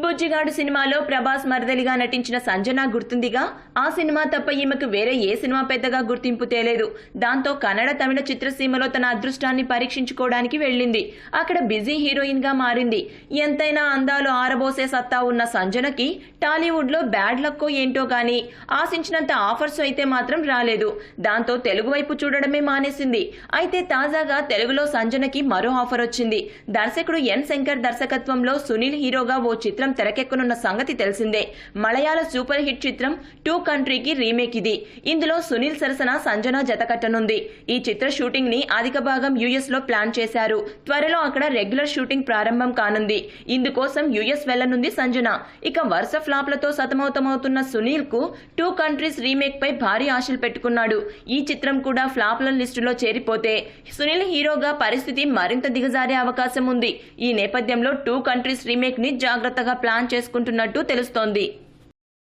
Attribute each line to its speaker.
Speaker 1: బుజ్జిగాడు సినిమాలో ప్రభాస్ మరదలిగా నటించిన సంజన గుర్తుందిగా? ఆ సినిమా తప్ప ఈమెకు వేరే ఏ సినిమా పెద్దగా గుర్తింపు తేలేదు. దాంతో కన్నడ తమిళ చిత్రసీమలో తన అదృష్టాన్ని పరీక్షించుకోవడానికి వెళ్ళింది. అక్కడ బిజీ హీరోయిన్గా మారింది. ఎంతైనా అందాలు ఆరబోసే సత్తా ఉన్న సంజనకి టాలీవుడ్లో బ్యాడ్ లక్కో ఏంటో గాని ఆశించినంత ఆఫర్స్ అయితే మాత్రం రాలేదు. దాంతో తెలుగు వైపు చూడడమే మానేసింది. అయితే తాజాగా తెలుగులో సంజనకి మరో ఆఫర్ వచ్చింది. దర్శకుడు ఎన్ శంకర్ దర్శకత్వంలో సునీల్ హీరోగా ఓ చిత్రం తెరకెక్కనున్న సంగతి తెలిసిందే. మలయాళ సూపర్ హిట్ చిత్రం టూ కంట్రీకి రీమేక్ ఇది. ఇందులో సునీల్ సరసన సంజన జతకట్టనుంది ఈ చిత్ర షూటింగ్ని అధిక భాగం యుఎస్లో ప్లాన్ చేశారు. త్వరలో అక్కడ రెగ్యులర్ షూటింగ్ ప్రారంభం కానుంది. ఇందుకోసం యుఎస్ వెళ్ళనుంది సంజన. ఇక వరుస ఫ్లాప్లతో సతమతమవుతున్న సునీల్కు టూ కంట్రీస్ రీమేక్ పై భారీ ఆశలు పెట్టుకున్నాడు. ఈ చిత్రం కూడా ఫ్లాప్ల లిస్టులో చేరిపోతే సునీల్ హీరోగా పరిస్థితి మరింత దిగజారే అవకాశం ఉంది. ఈ నేపథ్యంలో టూ కంట్రీస్ రీమేక్ని జాగ్రత్తగా ప్లాన్ చేసుకుంటున్నట్టు తెలుస్తోంది.